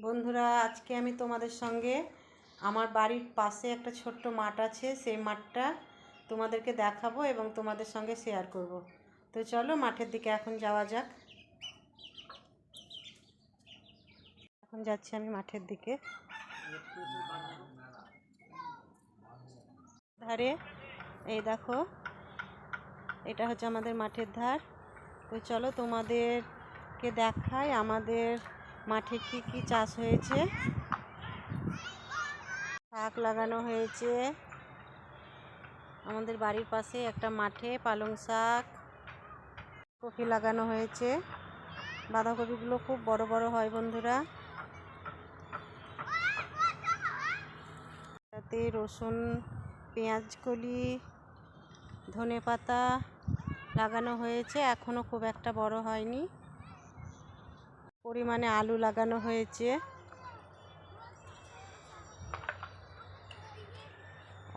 বন্ধুরা, আজকে আমি তোমাদের সঙ্গে আমার বাড়ির পাশে একটা ছোট্ট মাঠ আছে, সেই মাঠটা তোমাদেরকে দেখাবো এবং তোমাদের সঙ্গে শেয়ার করব। তো চলো, মাঠের দিকে এখন যাওয়া যাক। এখন যাচ্ছি আমি মাঠের দিকে। ধারে, এই দেখো, এটা হচ্ছে আমাদের মাঠের ধার। তো চলো তোমাদেরকে দেখাই আমাদের মাঠে কি কি চাষ হয়েছে? শাক লাগানো হয়েছে। আমাদের বাড়ির পাশে একটা মাঠে পালং শাক, কপি লাগানো হয়েছে। বাঁধাকপিগুলো খুব বড় বড় হয় বন্ধুরা। তাতে রসুন পেঁয়াজ কলি ধনে পাতা লাগানো হয়েছে। এখনও খুব একটা বড় হয়নি। পরিমাণে আলু লাগানো হয়েছে।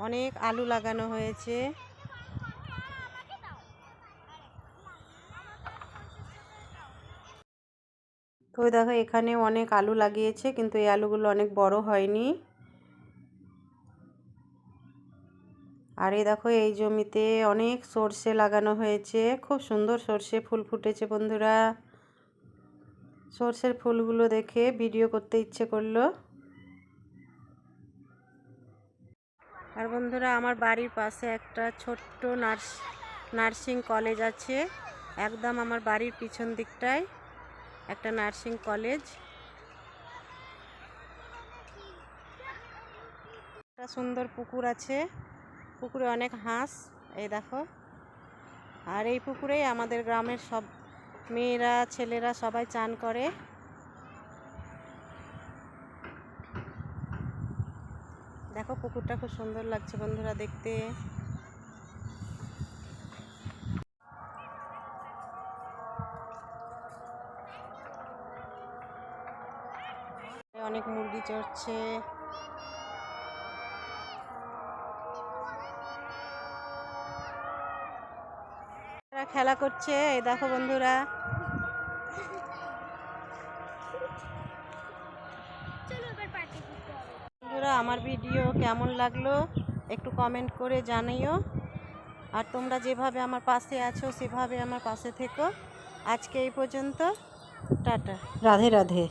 অনেক আলু লাগানো হয়েছে। তো দেখো, এখানে অনেক আলু লাগিয়েছে, কিন্তু এই আলুগুলো অনেক বড় হয়নি। আর এই দেখো, এই জমিতে অনেক সর্ষে লাগানো হয়েছে। খুব সুন্দর সর্ষে ফুল ফুটেছে, বন্ধুরা। সর্ষের ফুলগুলো দেখে ভিডিও করতে ইচ্ছে করল। আর বন্ধুরা, আমার বাড়ির পাশে একটা ছোট্ট নার্স, নার্সিং কলেজ আছে। একদম আমার বাড়ির পিছন দিকটায় একটা নার্সিং কলেজ। একটা সুন্দর পুকুর আছে। পুকুরে অনেক হাঁস, এই দেখো। আর এই পুকুরেই আমাদের গ্রামের সব মেয়েরা, ছেলেরা সবাই চান করে। দেখো, পুকুরটা খুব সুন্দর লাগছে বন্ধুরা দেখতে। অনেক মুরগি চড়ছে। এরা খেলা করছে এই দেখো বন্ধুরা। বন্ধুরা আমার ভিডিও কেমন লাগল একটু কমেন্ট করে জানিও। আর তোমরা যেভাবে আমার পাশে আছো সেভাবে আমার পাশে থেকো। আজকে এই পর্যন্ত টাটা। রাধে রাধে।